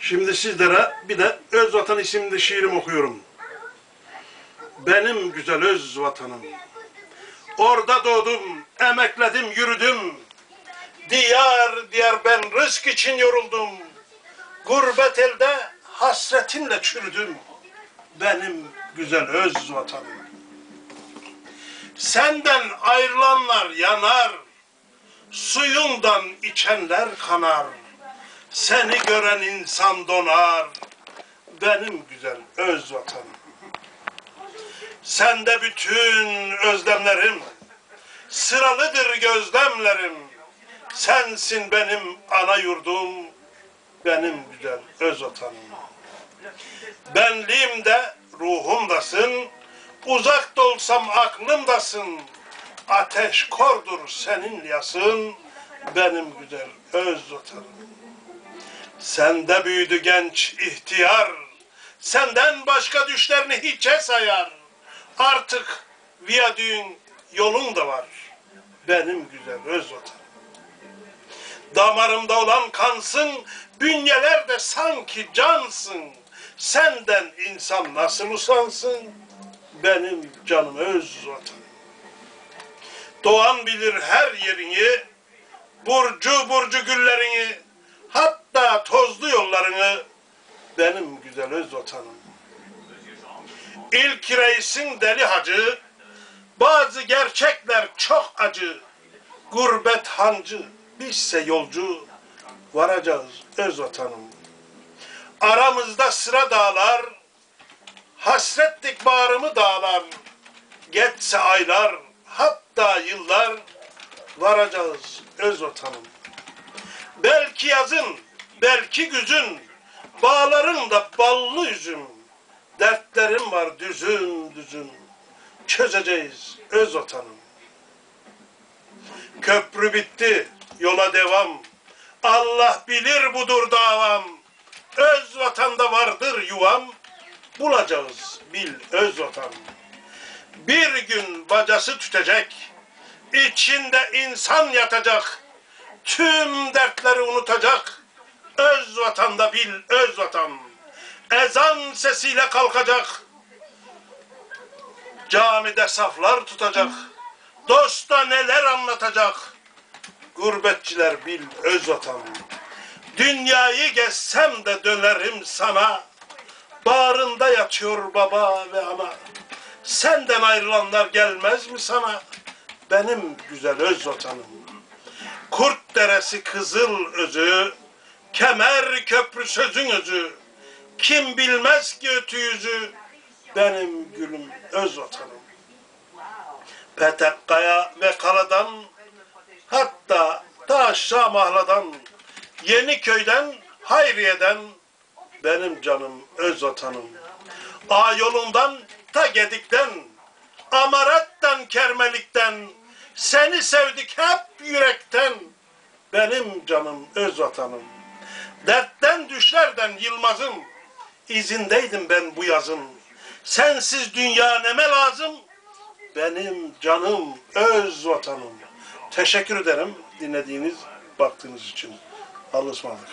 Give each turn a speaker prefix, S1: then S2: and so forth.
S1: Şimdi sizlere bir de Öz Vatan isimli şiirim okuyorum. Benim güzel öz vatanım. Orada doğdum, emekledim, yürüdüm. Diyar diyar ben rızk için yoruldum. Gurbet elde hasretinle çürüdüm. Benim güzel öz vatanım. Senden ayrılanlar yanar. Suyundan içenler kanar. Seni gören insan donar. Benim güzel öz vatanım. Sende bütün özlemlerim. Sıralıdır gözlemlerim. Sensin benim ana yurdum. Benim güzel öz vatanım. Benliğimde ruhumdasın. Uzak da olsam aklımdasın. Ateş kordur senin yasın. Benim güzel öz vatanım. Sende büyüdü genç ihtiyar. Senden başka düşlerini hiçe sayar. Artık viyadüğün yolun da var. Benim güzel öz vatanım. Damarımda olan kansın, bünyelerde sanki cansın. Senden insan nasıl usansın? Benim canım öz vatanım. Doğan bilir her yerini, burcu burcu güllerini, hatta tozlu yollarını benim güzel öz vatanım. İlk reisin deli hacı, bazı gerçekler çok acı, gurbet hancı, bizse yolcu, varacağız öz vatanım. Aramızda sıra dağlar, hasretlik bağrımı dağlar, geçse aylar, hatta yıllar, varacağız öz vatanım. Belki yazın, belki güzün, bağlarında ballı üzüm, dertlerim var düzün düzün, çözeceğiz öz vatanım. Köprü bitti, yola devam, Allah bilir budur davam, öz vatanda vardır yuvam, bulacağız bil öz vatan. Bir gün bacası tütecek, içinde insan yatacak, tüm dertleri unutacak. Öz vatanda bil öz vatan. Ezan sesiyle kalkacak. Camide saflar tutacak. Dosta neler anlatacak. Gurbetçiler bil öz vatan. Dünyayı gezsem de dönerim sana. Bağrında yatıyor baba ve ana. Senden ayrılanlar gelmez mi sana? Benim güzel öz vatanım. Kurt deresi kızıl özü, kemer köprü sözün özü. Kim bilmez ki ötü yüzü, benim gülüm öz vatanım. Petek kaya ve kaladan, hatta ta aşağı mahladan, yeni köyden, Hayriye'den, benim canım öz vatanım. A yolundan ta Gedik'ten, Amarat'tan Kermelik'ten, seni sevdik hep yürekten, benim canım öz vatanım. Dertten düşlerden Yılmaz'ım, izindeydim ben bu yazın. Sensiz dünya neme lazım, benim canım öz vatanım. Teşekkür ederim dinlediğiniz, baktığınız için. Allah'a ısmarladık.